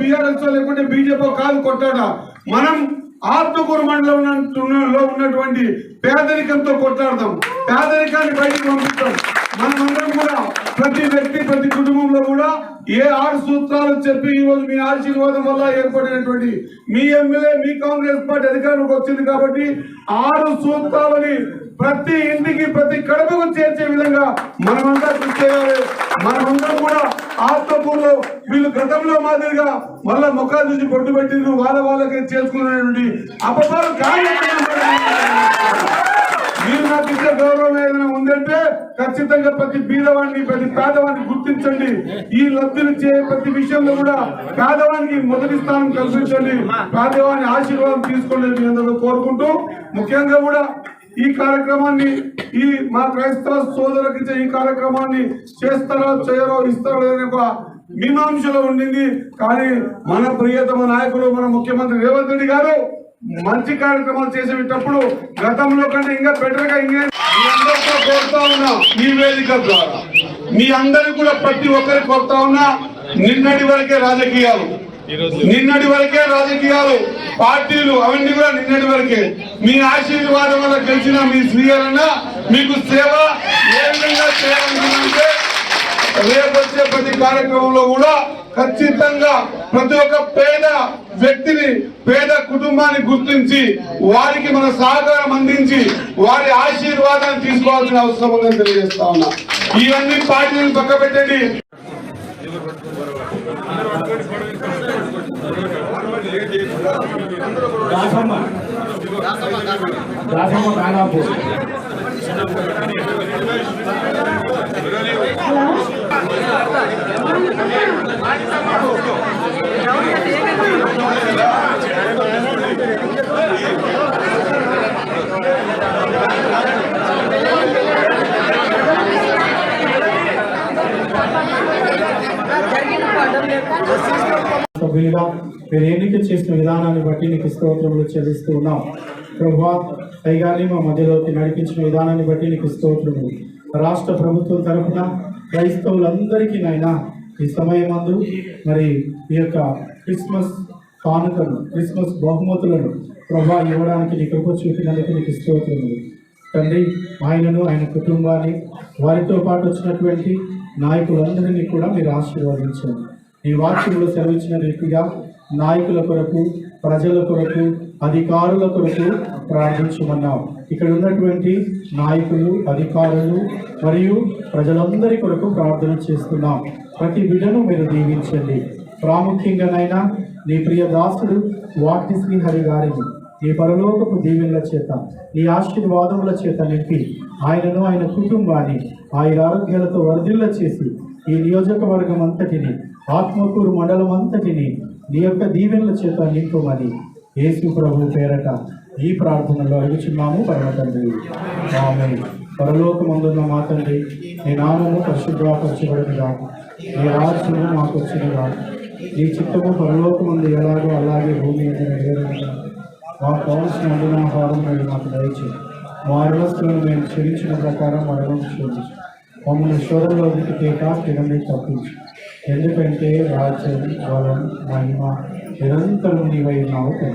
BRS లేకుంటే BJP కాదు కొట్టాడా మనం ఆత్మకూరు మండలంలో ఉన్నటువంటి పేదరికంతో కొట్లాడదాం పేదరికాన్ని బయటకు పంపిస్తాం. మనమందరం కూడా ప్రతి వ్యక్తి ప్రతి కుటుంబంలో కూడా ఏ ఆరు సూత్రాలు చెప్పి ఈ రోజు మీ ఆశీర్వాదం వల్ల ఏర్పడినటువంటి మీ ఎమ్మెల్యే మీ కాంగ్రెస్ పార్టీ అధికారంలోకి వచ్చింది కాబట్టి ఆరు సూత్రాలని ప్రతి ఇంటికి ప్రతి కడుపుకు చేర్చే విధంగా మనమంతా కృషి చేయాలి. మనమందరం కూడా ఆత్మకూరులో వీళ్ళు గతంలో మాదిరిగా మళ్ళా ముఖాలు చూసి పొట్టు పెట్టి వాళ్ళ వాళ్ళకే చేసుకున్నటువంటి అపపాలు మీరు నాకు ఇచ్చే గౌరవం ఏదైనా ఉందంటే ఖచ్చితంగా ప్రతి బీదవాడిని ప్రతి పేదవాడిని గుర్తించండి. ఈ లబ్ధినిచ్చే ప్రతి విషయంలో కూడా పేదవానికి మొదటి స్థానం కల్పించండి. పేదవాడిని ఆశీర్వాదం తీసుకోండి మీ అందరూ కోరుకుంటూ ముఖ్యంగా కూడా ఈ కార్యక్రమాన్ని ఈ మా క్రైస్తవ సోదరులకు ఇచ్చే ఈ కార్యక్రమాన్ని చేస్తారో చేయరో ఇస్తారో అనే ఒక మీమాంసలో ఉండింది. కానీ మన ప్రియతమ నాయకులు మన ముఖ్యమంత్రి రేవంత్ రెడ్డి గారు మంచి కార్యక్రమాలు చేసేటప్పుడు గతంలో కంటే ఇంకా బెటర్గా ఇంకా మీ కోరుతా ఉన్నా ఈ వేదిక ద్వారా. మీ అందరికి కూడా ప్రతి ఒక్కరికి కోరుతా ఉన్నా. నిన్నటి వరకే రాజకీయాలు. నిన్నటి వరకే రాజకీయాలు పార్టీలు అవన్నీ కూడా నిన్నటి వరకే. మీ ఆశీర్వాదం వల్ల గెలిచిన మీ శ్రీగారన్న మీకు సేవ ఏ విధంగా చేయాలనుకుంటే రేపు వచ్చే ప్రతి కార్యక్రమంలో కూడా ఖచ్చితంగా ప్రతి ఒక్క పేద వ్యక్తిని పేద కుటుంబాన్ని గుర్తించి వారికి మన సహకారం అందించి వారి ఆశీర్వాదాన్ని తీసుకోవాల్సిన అవసరం ఉందని తెలియజేస్తా ఉన్నా. ఇవన్నీ పార్టీలను పక్క పెట్టండి దాసమ్మ. దాసమ్మ కానాపూర్ సభ్యులుగా మీరు ఎన్నిక చేసిన విధానాన్ని బట్టి నీకు స్తోత్రములు చెల్లిస్తూ ఉన్నాం. ప్రభా పైగాని మా మధ్యలోకి నడిపించిన విధానాన్ని బట్టి నీకు స్తోత్రములు. రాష్ట్ర ప్రభుత్వం తరఫున క్రైస్తవులందరికీ నైనా ఈ సమయమందు మరి ఈ యొక్క క్రిస్మస్ కానుకను క్రిస్మస్ బహుమతులను ప్రభా ఇవ్వడానికి నీ కృప చూపినందుకు నీకు స్తోత్రములు. తండ్రి ఆయనను ఆయన కుటుంబాన్ని వారితో పాటు వచ్చినటువంటి నాయకులందరినీ కూడా మీరు ఆశీర్వదించండి. ఈ వాక్యంలో సెలవిచ్చిన రీతిగా నాయకుల కొరకు ప్రజల కొరకు అధికారుల కొరకు ప్రార్థించమన్నాం. ఇక్కడ ఉన్నటువంటి నాయకులు అధికారులు మరియు ప్రజలందరి కొరకు ప్రార్థన చేస్తున్నాం. ప్రతి బిడ్డను మీరు దీవించండి. ప్రాముఖ్యంగానైనా నీ ప్రియ దాసుడు వాటి శ్రీహరి గారిని నీ పరలోకపు దీవెనల చేత నీ ఆశీర్వాదముల చేత నింపి ఆయనను ఆయన కుటుంబాన్ని ఆయన ఆరోగ్యాలతో వరదిల్ల చేసి ఈ నియోజకవర్గం అంతటిని ఆత్మకూరు మండలం అంతటిని నీ యొక్క దీవెనల చేత నింపమని యేసు ప్రభు పేరట ఈ ప్రార్థనలో అడుగుచున్నాము పరమతండ్రి ఆమె పరలోకమందున్న మా తండ్రి నీ నామము పరిశుద్ధపరచబడినగా. నీ రాజ్యము మాకు వచ్చినగా నీ చిత్తము పరలోకమందు ఎలాగో అలాగే భూమి మీద మాకు కావలసిన అందునాహారం మీరు మాకు దయచేసి మా అరవస్తులను మేము చెల్లించిన ప్రకారం మరణం చూడండి మమ్మల్ని శోధనలోకి తేక స్థిరంగా తప్పించు. ఎందుకంటే రాజ్యం బలం మహిమ నిరంతరం నీవై ఉన్నావు.